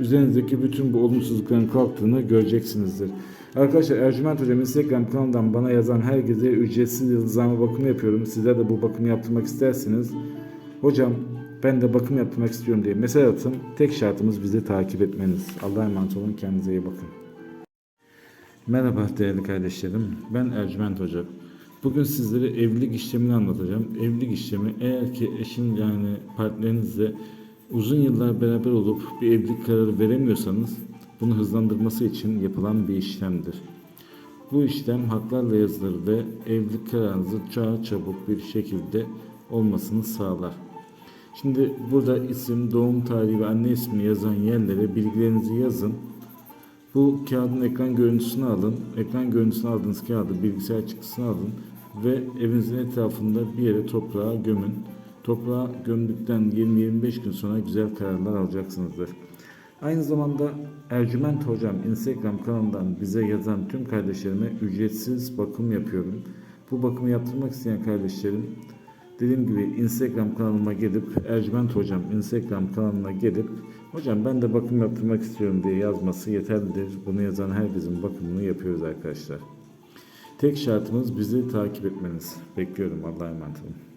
üzerinizdeki bütün bu olumsuzlukların kalktığını göreceksinizdir. Arkadaşlar Ercüment Hocam Instagram kanalından bana yazan herkese ücretsiz yıldızlama bakımı yapıyorum. Sizler de bu bakımı yaptırmak isterseniz hocam ben de bakım yaptırmak istiyorum diye mesaj atın. Tek şartımız bizi takip etmeniz. Allah'a emanet olun. Kendinize iyi bakın. Merhaba değerli kardeşlerim. Ben Ercüment Hoca. Bugün sizlere evlilik işlemini anlatacağım. Evlilik işlemi eğer ki eşin yani partnerinizle uzun yıllar beraber olup bir evlilik kararı veremiyorsanız bunu hızlandırması için yapılan bir işlemdir. Bu işlem haklarla yazılır ve evlilik kararınızı daha çabuk bir şekilde olmasını sağlar. Şimdi burada isim, doğum tarihi ve anne ismi yazan yerlere bilgilerinizi yazın. Bu kağıdın ekran görüntüsünü alın. Ekran görüntüsünü aldığınız kağıdı bilgisayar çıktısını alın ve evinizin etrafında bir yere toprağa gömün. Toprağa gömdükten 20-25 gün sonra güzel kararlar alacaksınızdır. Aynı zamanda Ercüment Hocam Instagram kanalından bize yazan tüm kardeşlerime ücretsiz bakım yapıyorum. Bu bakımı yaptırmak isteyen kardeşlerim dediğim gibi Instagram kanalıma gelip Ercüment Hocam Instagram kanalına gelip hocam ben de bakım yaptırmak istiyorum diye yazması yeterlidir. Bunu yazan herkesin bakımını yapıyoruz arkadaşlar. Tek şartımız bizi takip etmeniz. Bekliyorum. Allah'a emanet olun.